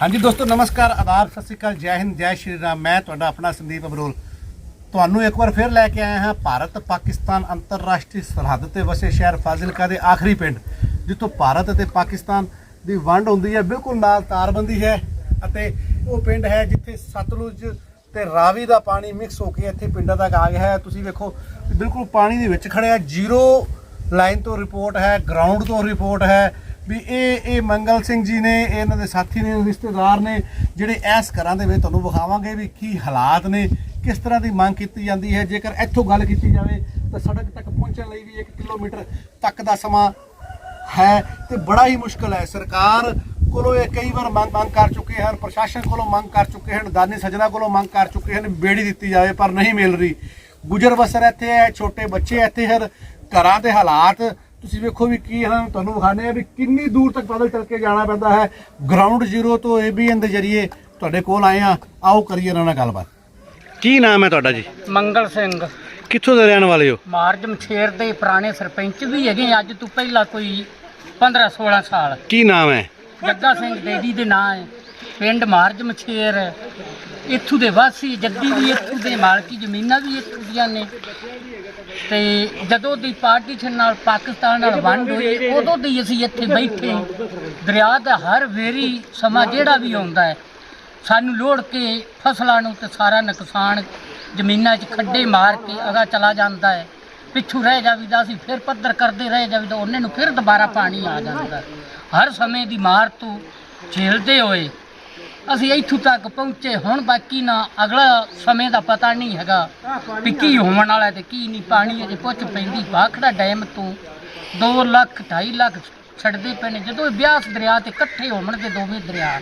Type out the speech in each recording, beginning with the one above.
ਹਾਂਜੀ ਦੋਸਤੋ, ਨਮਸਕਾਰ, ਆਦਾਬ, ਸਤਿ ਸ਼੍ਰੀ ਅਕਾਲ, ਜੈ ਹਿੰਦ, ਜੈ ਸ਼੍ਰੀ ਰਾਮ। ਮੈਂ ਤੁਹਾਡਾ ਆਪਣਾ ਸੰਦੀਪ ਅਬਰੋਲ। ਤੁਹਾਨੂੰ ਇੱਕ ਵਾਰ ਫਿਰ ਲੈ ਕੇ ਆਇਆ ਹਾਂ ਭਾਰਤ, ਪਾਕਿਸਤਾਨ ਅੰਤਰਰਾਸ਼ਟਰੀ ਸਰਹੱਦ ਤੇ ਵਸੇ ਸ਼ਹਿਰ ਫਾਜ਼ਿਲਕਾ ਦੇ ਆਖਰੀ ਪਿੰਡ, ਜਿੱਥੋਂ ਭਾਰਤ ਅਤੇ ਪਾਕਿਸਤਾਨ ਦੀ ਵੰਡ ਹੁੰਦੀ ਹੈ। ਬਿਲਕੁਲ ਨਾਲ ਤਾਰਬੰਦੀ ਹੈ ਅਤੇ ਉਹ ਪਿੰਡ ਹੈ ਜਿੱਥੇ ਸਤਲੁਜ ਤੇ ਰਾਵੀ ਦਾ ਪਾਣੀ ਮਿਕਸ ਹੋ ਕੇ ਇੱਥੇ ਪਿੰਡਾਂ ਤੱਕ ਆ ਗਿਆ ਹੈ। ਤੁਸੀਂ ਵੇਖੋ, ਬਿਲਕੁਲ ਪਾਣੀ ਦੇ ਵਿੱਚ ਖੜਿਆ ਜ਼ੀਰੋ ਲਾਈਨ ਤੋਂ ਰਿਪੋਰਟ ਹੈ, ਗਰਾਊਂਡ ਤੋਂ ਰਿਪੋਰਟ ਹੈ। ਵੀ ਇਹ ਇਹ ਮੰਗਲ ਸਿੰਘ ਜੀ ਨੇ, ਇਹ ਇਹਨਾਂ ਦੇ ਸਾਥੀ ਨੇ, ਰਿਸ਼ਤੇਦਾਰ ਨੇ, ਜਿਹੜੇ ਇਸ ਘਰਾਂ ਦੇ ਵਿੱਚ ਤੁਹਾਨੂੰ ਵਿਖਾਵਾਂਗੇ ਵੀ ਕੀ ਹਾਲਾਤ ਨੇ, ਕਿਸ ਤਰ੍ਹਾਂ ਦੀ ਮੰਗ ਕੀਤੀ ਜਾਂਦੀ ਹੈ। ਜੇਕਰ ਇੱਥੋਂ ਗੱਲ ਕੀਤੀ ਜਾਵੇ, ਤਾਂ ਸੜਕ ਤੱਕ ਪਹੁੰਚਣ ਲਈ ਵੀ 1 ਕਿਲੋਮੀਟਰ ਤੱਕ ਦਾ ਸਮਾਂ ਹੈ ਤੇ ਬੜਾ ਹੀ ਮੁਸ਼ਕਲ ਹੈ। ਸਰਕਾਰ ਕੋਲੋਂ ਇਹ ਕਈ ਵਾਰ ਮੰਗ ਮੰਗ ਕਰ ਚੁੱਕੇ ਹਨ, ਪ੍ਰਸ਼ਾਸਨ ਕੋਲੋਂ ਮੰਗ ਕਰ ਚੁੱਕੇ ਹਨ, ਦਾਨੀ ਸੱਜਣਾ ਕੋਲੋਂ ਮੰਗ ਕਰ ਚੁੱਕੇ ਹਨ ਬੇੜੀ ਦਿੱਤੀ ਜਾਵੇ, ਪਰ ਨਹੀਂ ਮਿਲ ਰਹੀ। ਗੁਜਰ ਬਸਰ ਇੱਥੇ ਹੈ, ਛੋਟੇ ਬੱਚੇ ਇੱਥੇ ਹਨ, ਘਰਾਂ ਦੇ ਹਾਲਾਤ ਤੁਸੀਂ ਵੇਖੋ ਵੀ ਕੀ ਹਨ ਤੁਹਾਨੂੰ ਵਿਖਾਣੇ ਆ ਵੀ ਕਿੰਨੀ ਦੂਰ ਤੱਕ ਪੈਦਲ ਚੱਲ ਕੇ ਜਾਣਾ ਪੈਂਦਾ ਹੈ। ਗਰਾਊਂਡ ਜ਼ੀਰੋ ਤੋਂ ਏਬੀਐਨ ਦੇ ਜਰੀਏ ਤੁਹਾਡੇ ਕੋਲ ਆਏ ਆ ਆਓ ਕਰੀਏ ਇਹਨਾਂ ਨਾਲ ਗੱਲਬਾਤ। ਕੀ ਨਾਮ ਹੈ ਤੁਹਾਡਾ ਜੀ? ਮੰਗਲ ਸਿੰਘ। ਕਿੱਥੋਂ ਦੇ ਰਹਿਣ ਵਾਲੇ ਹੋ? ਮਾਰਜ ਮਛੇਰ ਦੇ ਪੁਰਾਣੇ ਸਰਪੰਚ ਵੀ ਹੈਗੇ ਅੱਜ ਤੋਂ ਪਹਿਲਾਂ ਕੋਈ 15 16 ਸਾਲ। ਕੀ ਨਾਮ ਹੈ? ਜੱਗਾ ਸਿੰਘ ਦੇਦੀ ਦੇ ਨਾਂ ਹੈ। ਪਿੰਡ ਮਾਰਜ ਮਛੇਰ, ਇੱਥੋਂ ਦੇ ਵਾਸੀ, ਜੱਦੀ ਵੀ ਇੱਥੋਂ ਦੇ, ਮਾਲਕੀ ਜ਼ਮੀਨਾਂ ਵੀ ਇੱਥੋਂ ਦੀਆਂ ਨੇ। ਤੇ ਜਦੋਂ ਦੀ ਪਾਰਟੀਸ਼ਨ ਨਾਲ ਪਾਕਿਸਤਾਨ ਨਾਲ ਵੰਡ ਹੋਈ, ਉਦੋਂ ਦੀ ਅਸੀਂ ਇੱਥੇ ਬੈਠੇ। ਦਰਿਆ ਦਾ ਹਰ ਵੇਰੀ ਸਮਾਂ ਜਿਹੜਾ ਵੀ ਆਉਂਦਾ ਹੈ, ਸਾਨੂੰ ਲੋੜ ਕੇ ਫਸਲਾਂ ਨੂੰ ਤੇ ਸਾਰਾ ਨੁਕਸਾਨ ਜ਼ਮੀਨਾਂ 'ਚ ਖੱਡੇ ਮਾਰ ਕੇ ਅਗਾ ਚਲਾ ਜਾਂਦਾ ਹੈ। ਪਿੱਛੋਂ ਰਹਿ ਜਾਵੀਦਾ ਅਸੀਂ ਫਿਰ ਪੱਧਰ ਕਰਦੇ ਰਹਿ ਜਾਵੀਦਾ, ਉਹਨੇ ਨੂੰ ਫਿਰ ਦੁਬਾਰਾ ਪਾਣੀ ਆ ਜਾਂਦਾ। ਹਰ ਸਮੇਂ ਦੀ ਮਾਰ ਤੋਂ ਝੇਲਦੇ ਹੋਏ ਅਸੀਂ ਇੱਥੋਂ ਤੱਕ ਪਹੁੰਚੇ ਹੁਣ ਬਾਕੀ ਨਾ ਅਗਲਾ ਸਮੇਂ ਦਾ ਪਤਾ ਨਹੀਂ ਹੈਗਾ ਵੀ ਕੀ ਹੋਣ ਵਾਲਾ ਤੇ ਕੀ ਨਹੀਂ। ਪਾਣੀ ਅਜੇ ਪੁੱਛ ਪੈਂਦੀ ਭਾਖੜਾ ਡੈਮ ਤੋਂ 2 ਲੱਖ 2.5 ਲੱਖ ਛੱਡਦੇ ਪਏ ਨੇ। ਜਦੋਂ ਇਹ ਬਿਆਸ ਦਰਿਆ ਤੇ ਇਕੱਠੇ ਹੋਣਗੇ ਦੋਵੇਂ ਦਰਿਆ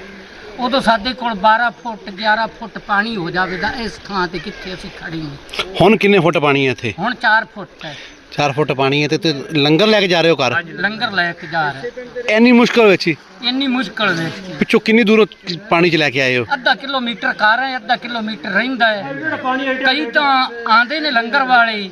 ਉਦੋਂ ਸਾਡੇ ਕੋਲ 12 ਫੁੱਟ 11 ਫੁੱਟ ਪਾਣੀ ਹੋ ਜਾਵੇਗਾ। ਇਸ ਥਾਂ ਤੇ ਕਿੱਥੇ ਅਸੀਂ ਖੜੇ ਹਾਂ? ਹੁਣ ਕਿੰਨੇ ਫੁੱਟ ਪਾਣੀ ਹੈ ਇੱਥੇ? ਹੁਣ 4 ਫੁੱਟ ਹੈ। 4 ਫੁੱਟ ਪਾਣੀ ਹੈ ਤੇ ਤੇ ਲੰਗਰ ਲੈ ਕੇ ਜਾ ਰਹੇ ਹੋ ਘਰ? ਲੰਗਰ ਲੈ ਕੇ ਜਾ ਰਹੇ ਇੰਨੀ ਮੁਸ਼ਕਲ ਵਿੱਚ ਹੀ? ਇੰਨੀ ਮੁਸ਼ਕਲ ਵਿੱਚ ਪਿੱਛੋਂ ਕਿੰਨੀ ਦੂਰੋਂ ਪਾਣੀ ਚ ਲੈ ਕੇ ਆਏ ਹੋ? ਅੱਧਾ ਕਿਲੋਮੀਟਰ ਕਰ ਰਹੇ ਅੱਧਾ ਕਿਲੋਮੀਟਰ ਰਹਿੰਦਾ ਹੈ। ਕਈ ਤਾਂ ਆਂਦੇ ਨੇ ਲੰਗਰ ਵਾਲੇ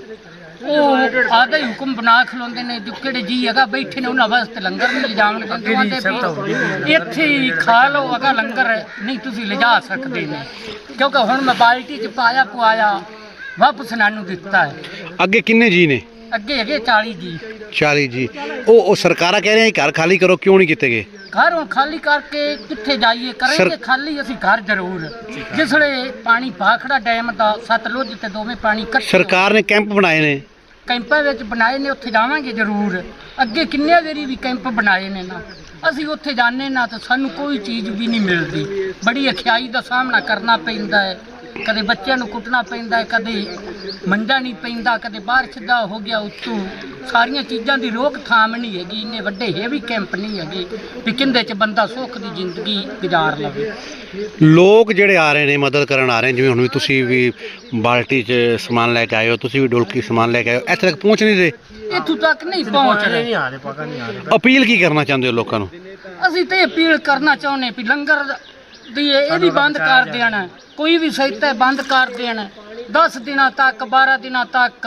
ਉਹ ਆਦਾ ਹੀ ਹੁਕਮ ਬਣਾ ਖਲੋਂਦੇ ਨੇ ਜੋ ਕਿਹੜੇ ਜੀ ਹੈਗਾ ਬੈਠੇ ਨੇ ਉਹਨਾਂ ਵਾਸਤੇ ਲੰਗਰ ਨਹੀਂ ਲਿਜਾਵਣ ਦਿੰਦੇ ਆਂਦੇ ਇੱਥੇ ਹੀ ਖਾ ਲਓ ਅਗਾ ਲੰਗਰ ਨਹੀਂ ਤੁਸੀਂ ਲਿਜਾ ਸਕਦੇ ਨੇ। ਕਿਉਂਕਿ ਹੁਣ ਮੈਂ ਬਾਲਟੀ ਚ ਪਾਇਆ ਪੁਆਇਆ ਵਾਪਸ ਨਾਨੂੰ ਦਿੱਤਾ ਹੈ। ਅੱਗੇ ਕਿੰਨੇ ਜੀ ਨੇ? ਅੱਗੇ ਹੈਗੇ 40 ਜੀ। 40 ਜੀ। ਉਹ ਉਹ ਸਰਕਾਰਾਂ ਕਹਿ ਰਹੀਆਂ ਘਰ ਖਾਲੀ ਕਰੋ ਕਿਉਂ ਨਹੀਂ ਕੀਤੇ ਗਏ? ਘਰ ਹੁਣ ਖਾਲੀ ਕਰਕੇ ਕਿੱਥੇ ਜਾਈਏ? ਕਰਾਂਗੇ ਸਰ- ਖਾਲੀ ਅਸੀਂ ਘਰ ਜ਼ਰੂਰ। ਜਿਸਲੇ ਪਾਣੀ ਭਾਖੜਾ ਡੈਮ ਦਾ ਸਤਲੁਜ ਤੇ ਦੋਵੇਂ ਪਾਣੀ ਇਕੱਠੇ ਸਰਕਾਰ ਨੇ ਕੈਂਪ ਬਣਾਏ ਨੇ। ਕੈਂਪਾਂ ਵਿੱਚ ਬਣਾਏ ਨੇ ਉੱਥੇ ਜਾਵਾਂਗੇ ਜ਼ਰੂਰ। ਅੱਗੇ ਕਿੰਨੇ ਵਾਰੀ ਵੀ ਕੈਂਪ ਬਣਾਏ ਨੇ ਨਾ। ਅਸੀਂ ਉੱਥੇ ਜਾਂਦੇ ਨਾ ਤਾਂ ਸਾਨੂੰ ਕੋਈ ਚੀਜ਼ ਵੀ ਨਹੀਂ ਮਿਲਦੀ। ਬੜੀ ਅਖਿਆਈ ਦਾ ਸਾਹਮਣਾ ਕਰਨਾ ਪੈਂਦਾ ਹੈ। ਕਦੇ ਬੱਚਿਆਂ ਨੂੰ ਕੁੱਟਣਾ ਪੈਂਦਾ ਕਦੇ ਮੰਜਾ ਨਹੀਂ ਪੈਂਦਾ ਕਦੇ ਬਾਹਰ ਸਿੱਧਾ ਹੋ ਗਿਆ ਉੱਤੋਂ। ਸਾਰੀਆਂ ਚੀਜ਼ਾਂ ਦੀ ਰੋਕਥਾਮ ਨਹੀਂ ਹੈਗੀ ਇੰਨੇ ਵੱਡੇ ਹੈਵੀ ਕੈਂਪ ਨਹੀਂ ਹੈਗੇ ਵੀ ਕਿੰਦੇ 'ਚ ਬੰਦਾ ਸੁੱਖ ਦੀ ਜ਼ਿੰਦਗੀ ਗੁਜ਼ਾਰ ਲਵੇ। ਲੋਕ ਜਿਹੜੇ ਆ ਰਹੇ ਨੇ ਮਦਦ ਕਰਨ ਆ ਰਹੇ ਨੇ ਜਿਵੇਂ ਹੁਣ ਵੀ ਤੁਸੀਂ ਵੀ ਬਾਲਟੀ 'ਚ ਸਮਾਨ ਲੈ ਕੇ ਆਏ ਹੋ ਤੁਸੀਂ ਵੀ ਡੋਲਕੀ ਸਮਾਨ ਲੈ ਕੇ ਆਏ ਹੋ ਇੱਥੇ ਤੱਕ ਪਹੁੰਚ ਨਹੀਂ ਰਹੇ? ਇੱਥੋਂ ਤੱਕ ਨਹੀਂ ਪਹੁੰਚ ਰਹੇ। ਅਪੀਲ ਕੀ ਕਰਨਾ ਚਾਹੁੰਦੇ ਹੋ ਲੋਕਾਂ ਨੂੰ? ਅਸੀਂ ਤੇ ਅਪੀਲ ਕਰਨਾ ਚਾਹੁੰਦੇ ਵੀ ਲੰਗਰ ਦੀ ਇਹ ਇਹ ਵੀ ਬੰਦ ਕਰ ਦੇਣ। ਕੋਈ ਵੀ ਸਹਾਇਤਾ ਬੰਦ ਕਰ ਦੇਣ। 10 ਦਿਨਾਂ ਤੱਕ 12 ਦਿਨਾਂ ਤੱਕ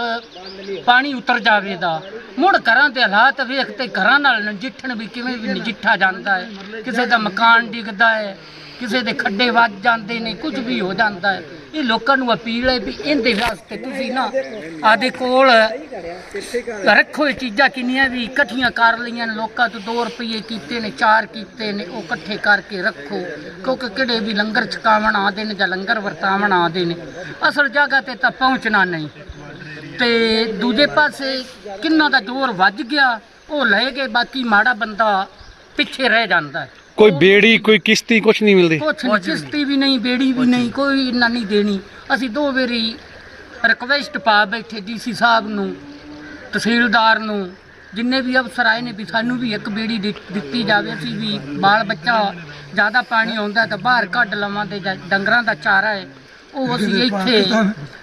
ਪਾਣੀ ਉਤਰ ਜਾਵੇਗਾ ਮੁੜ ਘਰਾਂ ਦੇ ਹਾਲਾਤ ਵੇਖ ਤੇ ਘਰਾਂ ਨਾਲ ਨਜਿੱਠਣ ਵੀ ਕਿਵੇਂ ਵੀ ਨਜਿੱਠਾ ਜਾਂਦਾ ਹੈ। ਕਿਸੇ ਦਾ ਮਕਾਨ ਡਿੱਗਦਾ ਹੈ ਕਿਸੇ ਦੇ ਖੱਡੇ ਵੱਜ ਜਾਂਦੇ ਨੇ ਕੁਝ ਵੀ ਹੋ ਜਾਂਦਾ ਹੈ। ਇਹ ਲੋਕਾਂ ਨੂੰ ਅਪੀਲ ਹੈ ਵੀ ਇਹਦੇ ਵਾਸਤੇ ਤੁਸੀਂ ਨਾ ਆਦੇ ਕੋਲ ਰੱਖੋ ਇਹ ਚੀਜ਼ਾਂ ਕਿੰਨੀਆਂ ਵੀ ਇਕੱਠੀਆਂ ਕਰ ਲਈਆਂ ਨੇ। ਲੋਕਾਂ ਤੋਂ 2 ਰੁਪਏ ਕੀਤੇ ਨੇ 4 ਕੀਤੇ ਨੇ, ਉਹ ਇਕੱਠੇ ਕਰਕੇ ਰੱਖੋ। ਕਿਉਂਕਿ ਕਿਹੜੇ ਵੀ ਲੰਗਰ ਛਕਾਵਣ ਆਦੇ ਨੇ ਜਾਂ ਲੰਗਰ ਵਰਤਾਵਣ ਆਦੇ ਨੇ, ਅਸਲ ਜਗ੍ਹਾ ਤੇ ਤਾਂ ਪਹੁੰਚਣਾ ਨਹੀਂ। ਤੇ ਦੂਜੇ ਪਾਸੇ ਕਿੰਨਾ ਦਾ ਜ਼ੋਰ ਵੱਜ ਗਿਆ, ਉਹ ਲੈ ਗਏ, ਬਾਕੀ ਮਾੜਾ ਬੰਦਾ ਪਿੱਛੇ ਰਹਿ ਜਾਂਦਾ ਹੈ। ਕੋਈ ਬੇੜੀ ਕੋਈ ਕਿਸ਼ਤੀ ਕੁਝ ਨਹੀਂ ਮਿਲਦੀ। ਕੁਛ ਨਹੀਂ ਚਿਸ਼ਤੀ ਵੀ ਨਹੀਂ ਬੇੜੀ ਵੀ ਨਹੀਂ ਕੋਈ ਇੰਨਾ ਨਹੀਂ ਦੇਣੀ। ਅਸੀਂ ਦੋ ਵਾਰੀ ਰਿਕਵੈਸਟ ਪਾ ਬੈਠੇ ਡੀਸੀ ਸਾਹਿਬ ਨੂੰ ਤਹਿਸੀਲਦਾਰ ਨੂੰ ਜਿੰਨੇ ਵੀ ਅਫਸਰ ਆਏ ਨੇ ਵੀ ਸਾਨੂੰ ਵੀ ਇੱਕ ਬੇੜੀ ਦਿੱ- ਦਿੱਤੀ ਜਾਵੇ ਅਸੀਂ ਵੀ ਬਾਲ ਬੱਚਾ ਜ਼ਿਆਦਾ ਪਾਣੀ ਆਉਂਦਾ ਤਾਂ ਬਾਹਰ ਕੱਢ ਲਵਾਂਗੇ ਜਾਂ ਡੰਗਰਾਂ ਦਾ ਚਾਰਾ ਹੈ ਉਹ ਅਸੀਂ ਇੱਥੇ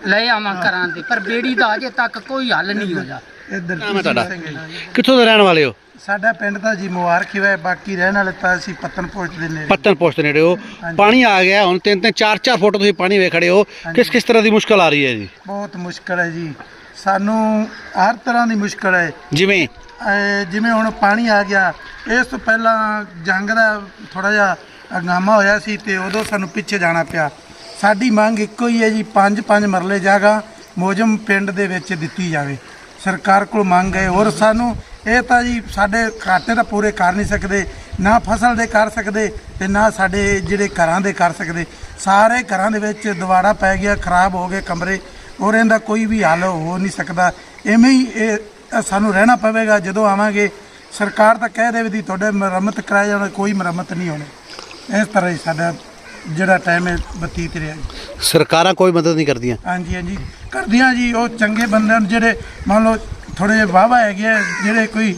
ਲੈ ਆਵਾਂ ਕਰਾਂ ਦੇ ਪਰ ਬੇੜੀ ਦਾ ਅਜੇ ਤੱਕ ਕੋਈ ਹੱਲ ਨਹੀਂ ਹੋਇਆ। ਨਾਮ ਹੈ ਤੁਹਾਡਾ? ਕਿੱਥੋਂ ਦੇ ਰਹਿਣ ਵਾਲੇ ਹੋ? ਸਾਡਾ ਪਿੰਡ ਤਾਂ ਜੀ ਮੁਬਾਰਕ ਹੋਇਆ ਬਾਕੀ ਰਹਿਣ ਵਾਲੇ ਤਾਂ ਅਸੀਂ ਪੱਤਨ ਪੋਸਟ ਦੇ ਨੇੜੇ। ਪੱਤਨ ਪੋਸਟ ਦੇ ਨੇੜੇ ਹੋ। ਪਾਣੀ ਆ ਗਿਆ ਹੁਣ ਤਿੰਨ ਤਿੰਨ ਚਾਰ ਚਾਰ ਫੁੱਟ ਤੁਸੀਂ ਪਾਣੀ ਵੇ ਖੜੇ ਹੋ। ਕਿਸ ਕਿਸ ਤਰ੍ਹਾਂ ਦੀ ਮੁਸ਼ਕਲ ਆ ਰਹੀ ਹੈ ਜੀ? ਬਹੁਤ ਮੁਸ਼ਕਲ ਹੈ ਜੀ। ਸਾਨੂੰ ਹਰ ਤਰ੍ਹਾਂ ਦੀ ਮੁਸ਼ਕਲ ਹੈ। ਜਿਵੇਂ? ਜਿਵੇਂ ਹੁਣ ਪਾਣੀ ਆ ਗਿਆ ਇਸ ਤੋਂ ਪਹਿਲਾਂ ਜੰਗ ਦਾ ਥੋੜਾ ਜਿਹਾ ਹੰਗਾਮਾ ਹੋਇਆ ਸੀ ਤੇ ਉਦੋਂ ਸਾਨੂੰ ਪਿੱਛੇ ਜਾਣਾ ਪਿਆ। ਸਾਡੀ ਮੰਗ ਇੱਕੋ ਹੀ ਹੈ ਜੀ ਪੰਜ ਪੰਜ ਮਰਲੇ ਜਗ੍ਹਾ ਮੋਜਮ ਪਿੰਡ ਦੇ ਵਿੱਚ ਦਿੱਤੀ ਜਾਵੇ। ਸਰਕਾਰ ਕੋਲ ਮੰਗ ਹੈ ਔਰ ਸਾਨੂੰ ਇਹ ਤਾਂ ਜੀ ਸਾਡੇ ਘਾਟੇ ਤਾਂ ਪੂਰੇ ਕਰ ਨਹੀਂ ਸਕਦੇ ਨਾ ਫਸਲ ਦੇ ਕਰ ਸਕਦੇ ਤੇ ਨਾ ਸਾਡੇ ਜਿਹੜੇ ਘਰਾਂ ਦੇ ਕਰ ਸਕਦੇ। ਸਾਰੇ ਘਰਾਂ ਦੇ ਵਿੱਚ ਦੁਬਾਰਾ ਪੈ ਗਿਆ ਖਰਾਬ ਹੋ ਗਏ ਕਮਰੇ ਔਰ ਇਹਦਾ ਕੋਈ ਵੀ ਹੱਲ ਹੋ ਨਹੀਂ ਸਕਦਾ। ਐਵੇਂ ਹੀ ਇਹ ਸਾਨੂੰ ਰਹਿਣਾ ਪਵੇਗਾ ਜਦੋਂ ਆਵਾਂਗੇ ਸਰਕਾਰ ਤਾਂ ਕਹਿ ਦੇਵੇ ਦੀ ਤੁਹਾਡੇ ਮੁਰੰਮਤ ਕਰਾਇਆ ਜਾਣਾ ਕੋਈ ਮੁਰੰਮਤ ਨਹੀਂ ਹੋਣੀ। ਇਸ ਤਰ੍ਹਾਂ ਹੀ ਸਾਡਾ ਜਿਹੜਾ ਟਾਈਮ ਹੈ ਬਤੀਤ ਰਿਹਾ ਸਰਕਾਰਾਂ ਕੋਈ ਮਦਦ ਨਹੀਂ ਕਰਦੀਆਂ। ਹਾਂਜੀ ਹਾਂਜੀ। ਕਰਦੀਆਂ ਜੀ ਉਹ ਚੰਗੇ ਬੰਦੇ ਨੇ ਜਿਹੜੇ ਮੰਨ ਲਓ ਥੋੜੇ ਜਿਹੇ ਵਾਹਵਾ ਹੈਗੇ ਆ, ਜਿਹੜੇ ਕੋਈ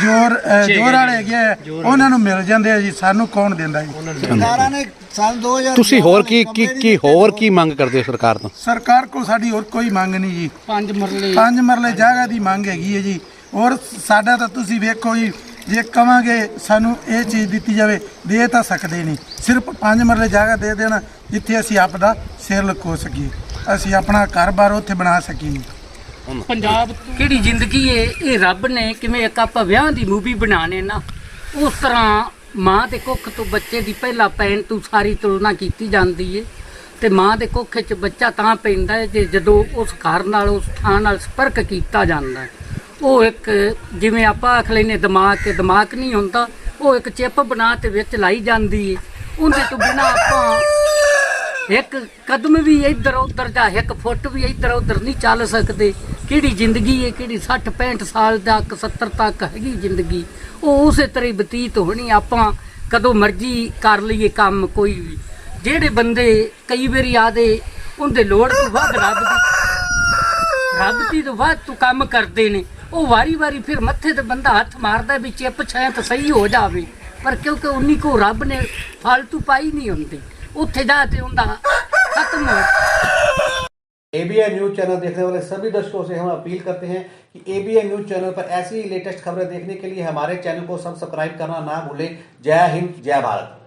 ਜ਼ੋਰ ਅ, ਜ਼ੋਰ ਵਾਲੇ ਹੈਗੇ ਆ, ਉਹਨਾਂ ਨੂੰ ਮਿਲ ਜਾਂਦੇ ਆ ਜੀ ਸਾਨੂੰ ਕੌਣ ਦਿੰਦਾ ਜੀ? ਸਰਕਾਰਾਂ ਨੇ ਸਾਲ 2000 ਤੁਸੀਂ ਹੋਰ ਕੀ ਕੀ ਕੀ ਹੋਰ ਕੀ ਮੰਗ ਕਰਦੇ ਹੋ ਸਰਕਾਰ ਤੋਂ? ਸਰਕਾਰ ਕੋਲ ਸਾਡੀ ਹੋਰ ਕੋਈ ਮੰਗ ਨਹੀਂ ਜੀ। ਪੰਜ ਮਰਲੇ। ਪੰਜ ਮਰਲੇ ਜਗ੍ਹਾ ਦੀ ਮੰਗ ਹੈਗੀ ਹੈ ਜੀ। ਔਰ ਸਾਡਾ ਤਾਂ ਤੁਸੀਂ ਵੇਖੋ ਜੀ ਜੇ ਕਵਾਂਗੇ ਸਾਨੂੰ ਇਹ ਚੀਜ਼ ਦਿੱਤੀ ਜਾਵੇ ਦੇ ਤਾਂ ਸਕਦੇ ਨਹੀਂ। ਸਿਰਫ ਪੰਜ ਮਰਲੇ ਜਗ੍ਹਾ ਦੇ ਦੇਣ ਜਿੱਥੇ ਅਸੀਂ ਆਪਦਾ ਸਿਰ ਲਕੋ ਸਕੀਏ। ਅਸੀਂ ਆਪਣਾ ਘਰ-ਬਾਰ ਉੱਥੇ ਬਣਾ ਸਕੀਏ। ਪੰਜਾਬ ਕਿਹੜੀ ਜ਼ਿੰਦਗੀ ਏ ਇਹ ਰੱਬ ਨੇ ਕਿਵੇਂ ਇੱਕ ਆਪਾਂ ਵਿਆਹ ਦੀ ਮੂਵੀ ਬਣਾਣੇ ਨਾ ਉਸ ਤਰ੍ਹਾਂ ਮਾਂ ਦੇ ਕੁੱਖ ਤੋਂ ਬੱਚੇ ਦੀ ਪਹਿਲਾ ਪੈਣ ਤੋਂ ਸਾਰੀ ਤੁਲਨਾ ਕੀਤੀ ਜਾਂਦੀ ਏ। ਤੇ ਮਾਂ ਦੇ ਕੁੱਖ 'ਚ ਬੱਚਾ ਤਾਂ ਪੈਂਦਾ ਹੈ ਜੇ ਜਦੋਂ ਉਸ ਘਰ ਨਾਲ ਉਸ ਥਾਂ ਨਾਲ ਸੰਪਰਕ ਕੀਤਾ ਜਾਂਦਾ ਹੈ ਉਹ ਇੱਕ ਜਿਵੇਂ ਆਪਾਂ ਆਖ ਲੈਨੇ ਦਿਮਾਗ ਤੇ ਦਿਮਾਗ ਨਹੀਂ ਹੁੰਦਾ, ਉਹ ਇੱਕ ਚਿੱਪ ਬਣਾ ਤੇ ਵਿੱਚ ਲਾਈ ਜਾਂਦੀ ਹੈ ਉਹਦੇ ਤੋਂ ਬਿਨਾ ਆਪਾਂ ਇੱਕ ਕਦਮ ਵੀ ਇੱਧਰ ਉੱਧਰ ਦਾ ਇੱਕ ਫੁੱਟ ਵੀ ਇੱਧਰ ਉੱਧਰ ਨਹੀਂ ਚੱਲ ਸਕਦੇ। ਕਿਹੜੀ ਜ਼ਿੰਦਗੀ ਹੈ ਕਿਹੜੀ 60 65 ਸਾਲ ਤੱਕ 70 ਤੱਕ ਹੈਗੀ ਜ਼ਿੰਦਗੀ। ਉਹ ਉਸੇ ਤਰ੍ਹਾਂ ਹੀ ਬਤੀਤ ਹੋਣੀ ਆਪਾਂ, ਕਦੋਂ ਮਰਜ਼ੀ ਕਰ ਲਈਏ ਕੰਮ ਕੋਈ ਵੀ। ਜਿਹੜੇ ਬੰਦੇ ਕਈ ਵਾਰੀ ਆਦੇ, ਉਹਦੇ ਲੋੜ ਤੋਂ ਵੱਧ ਰੱਬ ਦੀ ਰੱਬ ਦੀ ਤੋਂ ਵੱਧ ਤੂੰ ਕੰਮ ਕਰਦੇ ਨੇ। ਉਹ वारी ਵਾਰੀ ਫਿਰ ਮੱਥੇ बंदा हथ ਹੱਥ भी चिप छाए तो सही हो जाए पर क्योंकि उन्नी को रब ने फालतू पाई नहीं होंगी उत्थे जाते उनका खत्म हो ਖਤਮ एबीएन न्यूज़ चैनल देखने वाले सभी दर्शकों से हम अपील करते हैं कि एबीएन न्यूज़ चैनल पर ऐसी ही लेटेस्ट खबरें देखने के लिए हमारे चैनल को सब्सक्राइब करना ना भूलें जय हिंद जय भारत